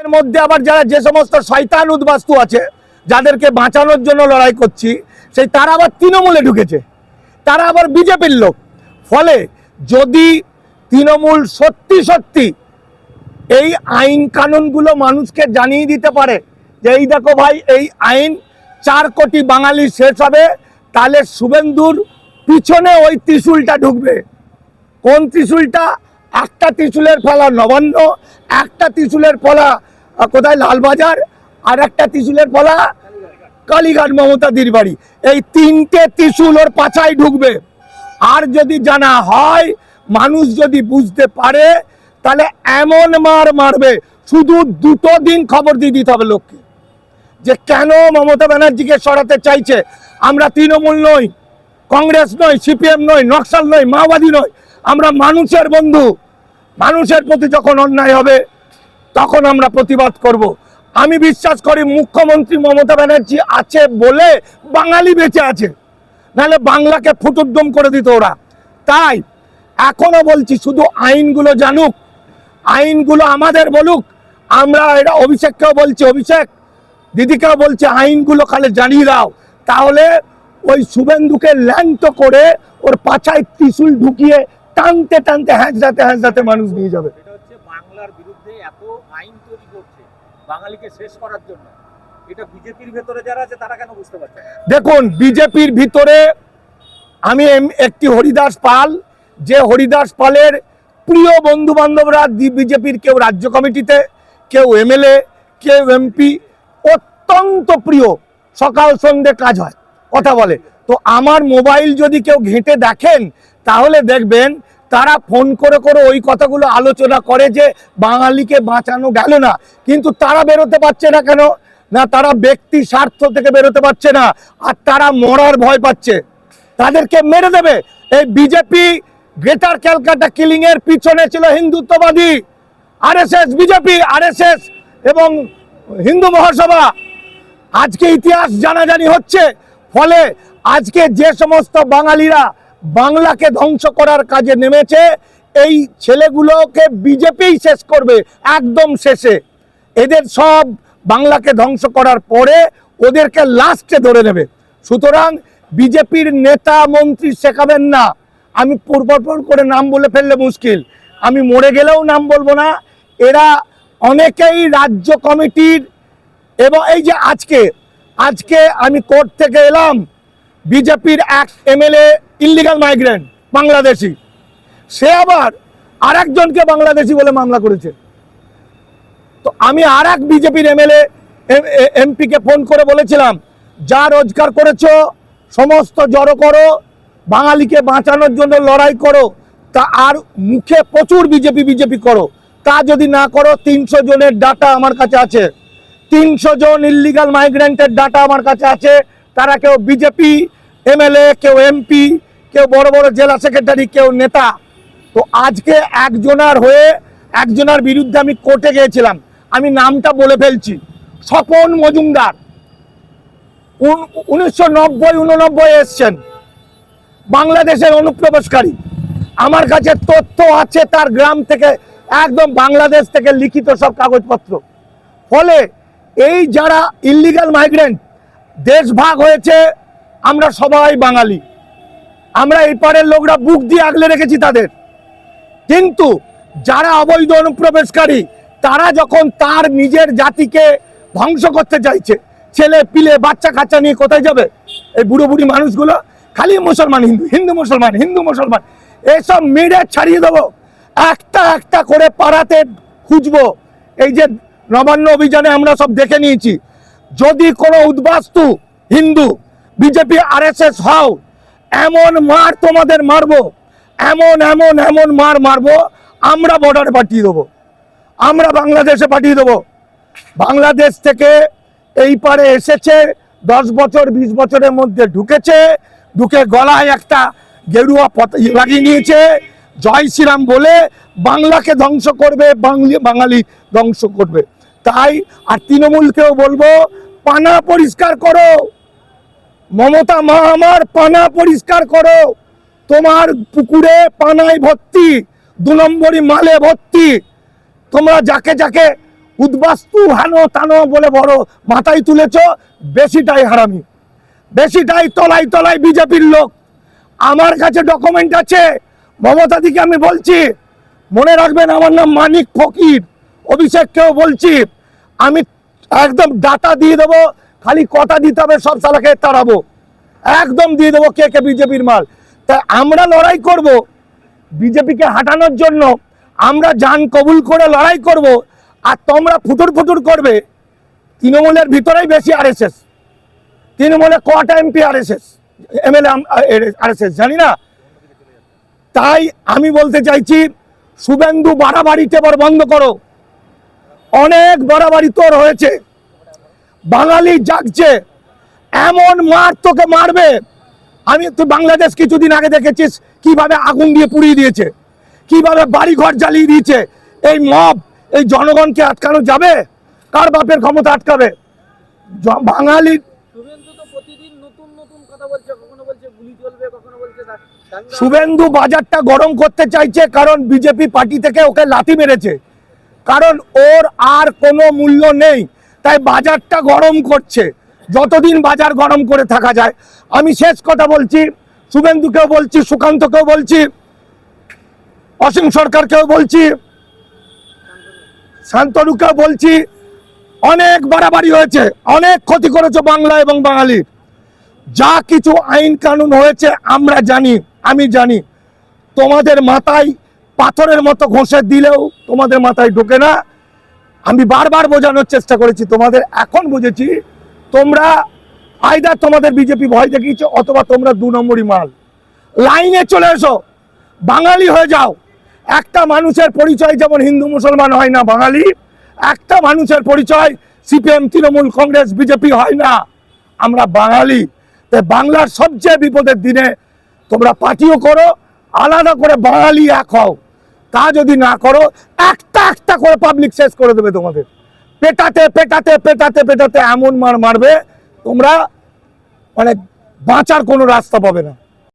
এর মধ্যে আবার যারা যে সমস্ত শয়তান উদ্বাস্তু আছে, যাদেরকে বাঁচানোর জন্য লড়াই করছি, সেই তারা আবার তৃণমূলে ঢুকেছে। তারা আবার বিজেপির লোক। ফলে যদি তৃণমূল সত্যি সত্যি এই আইন কানুনগুলো মানুষকে জানিয়ে দিতে পারে যে, এই দেখো ভাই, এই আইন চার কোটি বাঙালি শেষ হবে, তাহলে শুভেন্দুর পিছনে ওই ত্রিশুলটা ঢুকবে। কোন ত্রিশুলটা? একটা ত্রিশুলের ফলা নবান্ন, একটা ত্রিশুলের ফলা কোথায়? লালবাজার আর একটা ত্রিশুলের ফলা কালীঘাট মমতাদির বাড়ি। এই তিনটে ত্রিশুল ওর পাছায় ঢুকবে। আর যদি জানা হয়, মানুষ যদি বুঝতে পারে, তাহলে এমন মার মারবে। শুধু দুটো দিন খবর দিয়ে দিতে হবে লোককে। যে কেন মমতা ব্যানার্জিকে সরাতে চাইছে? আমরা তৃণমূল নই, কংগ্রেস নই, সিপিএম নই, নকশাল নই, মাওবাদী নই। আমরা মানুষের বন্ধু। মানুষের প্রতি যখন অন্যায় হবে তখন আমরা প্রতিবাদ করব। আমি বিশ্বাস করি মুখ্যমন্ত্রী মমতা ব্যানার্জি আছে বলে বাঙালি বেঁচে আছে। নাহলে বাংলাকে ফুটুদ্দম করে দিত ওরা। তাই এখনও বলছি, শুধু আইনগুলো জানুক, আইনগুলো আমাদের বলুক। আমরা এটা অভিষেককেও বলছি, অভিষেক দিদিকেও বলছে, আইনগুলো খালি জানিয়ে দাও। তাহলে ওই শুভেন্দুকে ল্যাংট করে ওর পাছায় ত্রিশুল ঢুকিয়ে টানতে টানতে হ্যাঁচড়াতে হ্যাঁচড়াতে মানুষ নিয়ে যাবে। বাংলার বিরুদ্ধে এত বাঙালিকে শেষ করার জন্য। এটা বিজেপির ভেতরে যারা আছে, তারা কেন বুঝতে পারছে দেখুন, বিজেপির ভিতরে আমি একটি হরিদাস পাল, যে হরিদাস পালের প্রিয় বন্ধু বান্ধবরা বিজেপির কেউ রাজ্য কমিটিতে, কেউ এমএলএ, কেউ এমপি, অত্যন্ত প্রিয়। সকাল সন্ধে কাজ হয়, কথা বলে। তো আমার মোবাইল যদি কেউ ঘেঁটে দেখেন, তাহলে দেখবেন তারা ফোন করে করে ওই কথাগুলো আলোচনা করে যে বাঙালিকে বাঁচানো গেল না। কিন্তু তারা বেরোতে পারছে না কেন? না, তারা ব্যক্তি স্বার্থ থেকে বেরোতে পারছে না, আর তারা মরার ভয় পাচ্ছে। তাদেরকে মেরে দেবে। এই বিজেপি গ্রেটার ক্যালকাটা কিলিং এর পিছনে ছিল হিন্দুত্ববাদী। আরএসএস বিজেপি, আরএসএস এবং হিন্দু মহাসভা। আজকে ইতিহাস জানাজানি হচ্ছে। ফলে আজকে যে সমস্ত বাঙালিরা বাংলাকে ধ্বংস করার কাজে নেমেছে, এই ছেলেগুলোকে বিজেপি শেষ করবে একদম শেষে। এদের সব বাংলাকে ধ্বংস করার পরে ওদেরকে লাস্টে ধরে নেবে। সুতরাং বিজেপির নেতা মন্ত্রী শেখাবেন না। আমি পূর্বপর করে নাম বলে ফেললে মুশকিল। আমি মরে গেলেও নাম বলব না। এরা অনেকেই রাজ্য কমিটির এবং এই যে আজকে আজকে আমি কোর্ট থেকে এলাম। বিজেপির এক এমএলএ ইলিগাল মাইগ্রেন্ট বাংলাদেশি। সে আবার আরেকজনকে বাংলাদেশি বলে মামলা করেছে। তো আমি আর এক বিজেপির এমএলএ এমপিকে ফোন করে বলেছিলাম, যা রোজগার করেছ, সমস্ত জড়ো করো, বাঙালিকে বাঁচানোর জন্য লড়াই করো, তা আর মুখে প্রচুর বিজেপি বিজেপি করো। তা যদি না করো, তিনশো জনের ডাটা আমার কাছে আছে। তিনশো জন ইলিগাল মাইগ্রেন্টের ডাটা আমার কাছে আছে। তারা কেউ বিজেপি এমএলএ, কেউ এমপি, কেউ বড় বড় জেলা সেক্রেটারি, কেউ নেতা। তো আজকে একজনার হয়ে, একজনার বিরুদ্ধে আমি কোর্টে গিয়েছিলাম। আমি নামটা বলে ফেলছি। স্বপন মজুমদার উনিশশো নব্বই, উননব্বই এসছেন। বাংলাদেশের অনুপ্রবেশকারী। আমার কাছে তথ্য আছে, তার গ্রাম থেকে, একদম বাংলাদেশ থেকে লিখিত সব কাগজপত্র। ফলে এই যারা ইলিগাল মাইগ্রেন্ট দেশ ভাগ হয়েছে আমরা সবাই বাঙালি। আমরা এই পারের লোকরা বুক দিয়ে আগলে রেখেছি তাদের। কিন্তু যারা অবৈধ অনুপ্রবেশকারী, তারা যখন তার নিজের জাতিকে ধ্বংস করতে চাইছে, ছেলে, পিলে, বাচ্চা, কাচ্চা নিয়ে কোথায় যাবে? এই বুড়ো বুড়ি মানুষগুলো খালি মুসলমান, হিন্দু হিন্দু মুসলমান হিন্দু মুসলমান, এসব মেরে ছাড়িয়ে দেবো। একটা একটা করে পাড়াতে খুঁজবো। এই যে নবান্ন অভিযানে আমরা সব দেখে নিয়েছি। যদি কোনো উদ্বাস্তু হিন্দু বিজেপি আরএসএস হও, এমন মার তোমাদের মারবো, এমন এমন এমন মার মারবো, আমরা বর্ডারে পাঠিয়ে দেবো, আমরা বাংলাদেশে পাঠিয়ে দেবো। বাংলাদেশ থেকে এই পারে এসেছে, দশ বছর, বিশ বছরের মধ্যে ঢুকেছে, ঢুকে গলায় একটা গেরুয়া পতা ইয়ে লাগিয়ে নিয়েছে, জয় শ্রীরাম বলে বাংলাকে ধ্বংস করবে, বাংলি বাঙালি ধ্বংস করবে। তাই আর তৃণমূলকেও বলব, পানা পরিষ্কার করো। মমতা মা আমার পানা পরিষ্কার করো। তোমার পুকুরে পানায় ভর্তি, দু নম্বরই মালে ভর্তি। তোমরা যাকে যাকে উদ্বাস্তু হানো তানো বলে বড় মাথায় তুলেছ, বেশিটাই হারামি। বেশিটাই তলায় তলায় বিজেপির লোক। আমার কাছে ডকুমেন্ট আছে, মমতা দিকে আমি বলছি, মনে রাখবেন আমার নাম মানিক ফকির, অভিষেককেও বলছি। আমি একদম ডাটা দিয়ে দেবো খালি কটা দিতে হবে, সব সালাকে তাড়াবো। একদম দিয়ে দেবো কে কে বিজেপির মাল। তাই আমরা লড়াই করব, বিজেপিকে হাঁটানোর জন্য আমরা জান কবুল করে লড়াই করব, আর তোমরা ফুটুর ফুটুর করবে। তৃণমূলের ভিতরেই বেশি আরএসএস। তৃণমূলে কটা এমপি আরএসএস, এমএলএ আরএসএস, জানি না? তাই আমি বলতে চাইছি, শুভেন্দু বাড়াবাড়িতে এবার বন্ধ করো। অনেক বাড়াবাড়ি তোর হয়েছে। বাঙালি জাগছে এমন মার তোকে মারবে। আমি তুই বাংলাদেশ কিছুদিন আগে দেখেছিস কীভাবে আগুন দিয়ে পুড়িয়ে দিয়েছে কীভাবে বাড়ি ঘর জ্বালিয়ে দিয়েছে। এই মব এই জনগণকে আটকানো যাবে? কার বাপের ক্ষমতা আটকাবে? বাঙালির। শুভেন্দু বাজারটা গরম করতে চাইছে কারণ বিজেপি পার্টি থেকে ওকে লাথি মেরেছে। কারণ ওর আর কোনো মূল্য নেই। তাই বাজারটা গরম করছে। যতদিন বাজার গরম করে থাকা যায়। আমি শেষ কথা বলছি, শুভেন্দুকেও বলছি, সুকান্তকেও বলছি, অসীম সরকারকেও বলছি, শান্তনুকেও বলছি, অনেক বাড়াবাড়ি হয়েছে, অনেক ক্ষতি করেছে বাংলা এবং বাঙালির যা কিছু আইন কানুন হয়েছে, আমরা জানি, আমি জানি। তোমাদের মাথায় পাথরের মতো ঘষে দিলেও তোমাদের মাথায় ঢোকে না। আমি বারবার বোঝানোর চেষ্টা করেছি, তোমাদের এখন বুঝেছি, তোমরা আইদার তোমাদের বিজেপি ভয় দেখিয়েছে অথবা তোমরা দু নম্বরই মাল। লাইনে চলে এসো, বাঙালি হয়ে যাও। একটা মানুষের পরিচয় যেমন হিন্দু মুসলমান হয় না বাঙালি, একটা মানুষের পরিচয় সিপিএম, তৃণমূল, কংগ্রেস, বিজেপি হয় না। আমরা বাঙালি। তাই বাংলার সবচেয়ে বিপদের দিনে তোমরা পার্টিও করো, আলাদা করে বাঙালি এক হও। তা যদি না করো, একটা একটা করে পাবলিক শেষ করে দেবে তোমাদের। পেটাতে পেটাতে পেটাতে পেটাতে এমন মার মারবে, তোমরা মানে বাঁচার কোনো রাস্তা পাবে না।